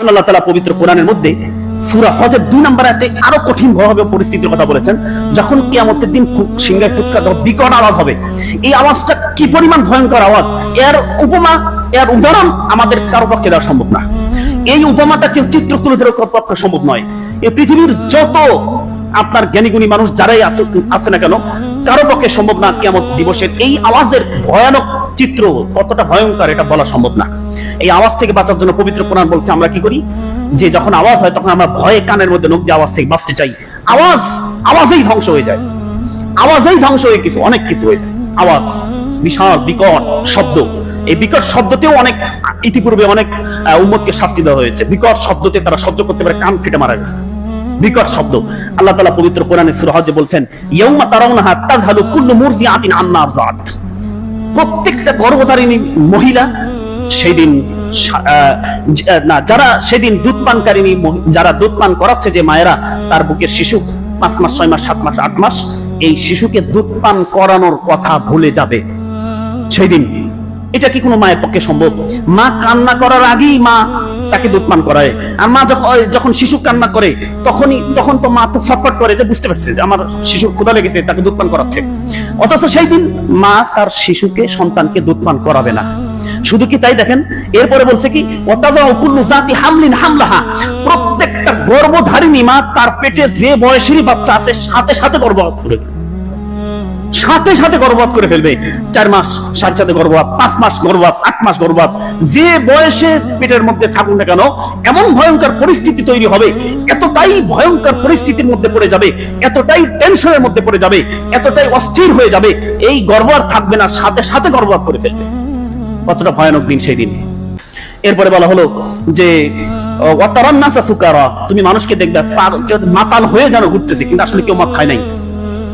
আল্লাহ তালা পবিত্র কোরআনের মধ্যে সুরা হজের দুই নম্বর আয়াতে আরও কঠিন ভয়াবহ পরিস্থিতির কথা বলেছেন, যখন দিন বিকট আওয়াজ হবে। এই আওয়াজটা কি পরিমাণ ভয়ঙ্কর আওয়াজ? এর উপমা, এর উদাহরণ আমাদের কারও পক্ষে দেওয়া সম্ভব না। এই উপমাটা কেউ চিত্র তুলে পক্ষে সম্ভব নয়। এই পৃথিবীর যত আপনার জ্ঞানীগুণী মানুষ যারাই আছে না কেন, কারও পক্ষে সম্ভব না কিয়ামত দিবসের এই আওয়াজের ভয়ানক চিত্র কতটা ভয়ঙ্কর এটা বলা সম্ভব না। এই আওয়াজ থেকে বাঁচার জন্য পবিত্র কোরআন বলছে, আমরা কি করি? যে যখন আওয়াজ হয়, তখন আমরা ভয়ে কানের মধ্যে নখ দিয়ে আওয়াজ থেকে বাঁচতে চাই। আওয়াজ, আওয়াজেই ধ্বংস হয়ে যায়। আওয়াজেই ধ্বংস হয়ে কিছু, অনেক কিছু হয়ে যায়। আওয়াজ, বিশাল, বিকট শব্দ। এই বিকট শব্দতেও অনেক, ইতিপূর্বে অনেক উম্মতকে শাস্তি দেওয়া হয়েছে। বিকট শব্দতে তারা সহ্য করতে পারে, কান ফেটে মারা গেছে। বিকট শব্দ। আল্লাহ তাআলা পবিত্র কোরআনে সূরা হজ্জে বলছেন, ইয়াউমা তারাউনাহা তাযহালু কুল্লু মুরজিআতিন আম্মা আরজাত প্রত্যেকটা গর্ভধারিণী মহিলা সেদিন না, যারা সেদিন দুধ পানকারিনী যারা দুধ পান করাচ্ছে যে মায়েরা, তার বুকের শিশু পাঁচ মাস, ছয় মাস, সাত মাস, আট মাস, এই শিশুকে দুধ পান করানোর কথা ভুলে যাবে। সেই দিন এটা কি কোনো মায়ের পক্ষে সম্ভব? মা কান্না করার আগেই মা তাকে দুধ পান করায়। আর মা যখন যখন শিশু কান্না করে, তখনই, তখন তো মা তো ছটফট করে যে বুঝতে পারছে যে আমার শিশু ক্ষুধা লেগেছে, তাকে দুধ পান করাচ্ছে। অথচ সেই দিন মা তার শিশুকে, সন্তানকে দুধ পান করাবে না। শুধু কি তাই দেখেন? এরপরে বলছে কি জাতি হামলিন হামলাহা। প্রত্যেকটা গর্ভধারিণী মা তার পেটে যে বয়সেরই বাচ্চা আছে, সাথে সাথে গর্ভপাত করে। সাথে সাথে গর্ভপাত করে ফেলবে। চার মাস, সাথে সাথে গর্ভপাত, পাঁচ মাস গর্ভপাত, আট মাস গর্ভপাত। যে বয়সে পেটের মধ্যে থাকুন না কেন, এমন ভয়ঙ্কর পরিস্থিতি তৈরি হবে, এতটাই ভয়ঙ্কর পরিস্থিতির মধ্যে পড়ে যাবে, এতটাই টেনশনের মধ্যে পড়ে যাবে, এতটাই অস্থির হয়ে যাবে, এই গর্ভ আর থাকবে না, সাথে সাথে গর্ভপাত করে ফেলবে। কতটা ভয়ানক দিন সেই দিন। এরপরে বলা হলো যে ওয়াতারান্নাসা সুকারা তুমি মানুষকে দেখবে মাতাল হয়ে যেন ঘুরতেছে, কিন্তু আসলে কেউ মদ খায় নাই।